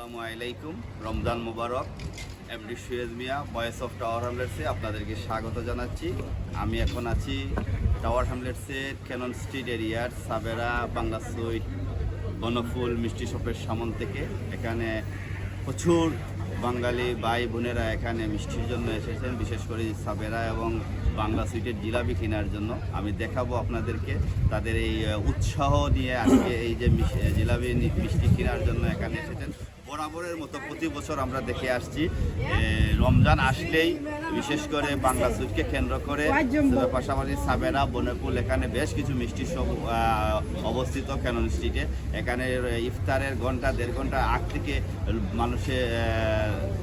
আসসালামু আলাইকুম। রমজান মুবারক। MD Suez Miah voice of tower হ্যামলেটসে আপনাদেরকে স্বাগত জানাচ্ছি। আমি এখন আছি টাওয়ার হ্যামলেটসের ক্যানন স্ট্রিট এরিয়ার সাবেরা বাংলা সুইট বনফুল মিষ্টি শপের সামন থেকে। এখানে প্রচুর বাঙালি ভাই বোনেরা এখানে মিষ্টির জন্য এসেছেন, বিশেষ করে সাবেরা এবং বাংলা সুইটের জিলাপি কেনার জন্য। আমি দেখাবো আপনাদেরকে তাদের এই উৎসাহ নিয়ে আজকে এই যে জিলাপি মিষ্টি কেনার জন্য এখানে এসেছেন। বরাবরের মতো প্রতি বছর আমরা দেখে আসছি। রমজান আসলেই বিশেষ করে বাংলা সুইটকে কেন্দ্র করে পাশাপাশি সাবেরা, বনেপুল, এখানে বেশ কিছু মিষ্টি সব অবস্থিত ক্যানন স্ট্রিটে। এখানে ইফতারের ঘণ্টা, দেড় ঘণ্টা আগ থেকে মানুষে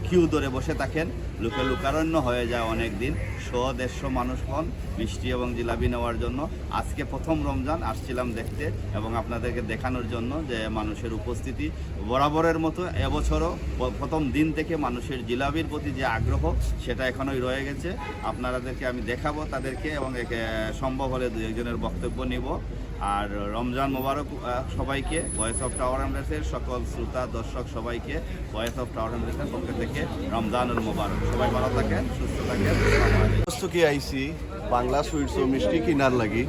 কিউ ধরে বসে থাকেন। লোকে লোকারণ্য হয়ে যায় অনেক দিন শো দেড়শো মানুষ হন মিষ্টি এবং জিলাপি নেওয়ার জন্য। আজকে প্রথম রমজান, আসছিলাম দেখতে এবং আপনাদেরকে দেখানোর জন্য যে মানুষের উপস্থিতি বরাবরের মতো এবছরও প্রথম দিন থেকে মানুষের জিলাপির প্রতি যে আগ্রহ, সেটা এখনোই রয়ে গেছে। আপনারাদেরকে আমি দেখাবো তাদেরকে এবং সম্ভব হলে দু একজনের বক্তব্য নিব। আর রমজান মোবারক সবাইকে ভয়েস অফ টাওয়ার এমপ্রেসের সকল শ্রোতা, দর্শক সবাইকে ভয়েস অফ টাওয়ার এমপ্রেসের পক্ষ থেকে রমজানুল মোবারক। সবাই ভালো থাকেন, সুস্থ থাকেন আলাইকুম। বস্তুকে বাংলা সুইটস ও মিষ্টি কিনার লাগি।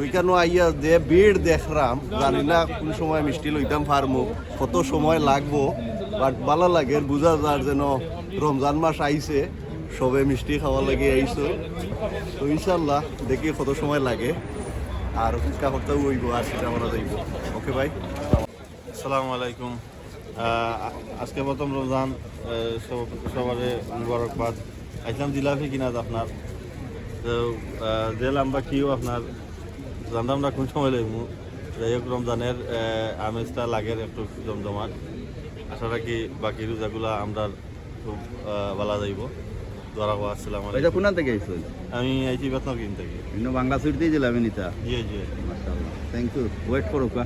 ওইখানে আইয়া যে ভিড় দেখলাম জানি না কোন সময় মিষ্টি লইতাম পারমু কত সময় লাগবো বাট ভালো লাগে, বুঝা যার যেন রমজান মাস আইছে। সবে মিষ্টি খাওয়া লাগে আইছো। তো ইনশাল্লাহ দেখি কত সময় লাগে। আর অপেক্ষা করতে হইব আর সেটা আমরা যাইব ওকে ভাই? আসসালামু আলাইকুম। আজকে প্রথম রমজান সবারে মুবারকবাদ। আইসলাম জিলাপি কিনা আপনার? তো জেলাম বা কিও আপনার? জানতাম না কোন সময় লাগবো যাই হোক রমজানের আমেজটা লাগে একটু জমজমাট। আশা রাখি বাকি রোজাগুলা আমরা খুব ভালো যাইব। দোয়া আসসালাম এটা কোনা থেকে আইসো আমি আইছি বেতন কিনতে বাংলা সুইট দিয়ে দিলাম নিতা। জি জি। মাশাআল্লাহ। থ্যাংক ইউ ওয়েট করো কা।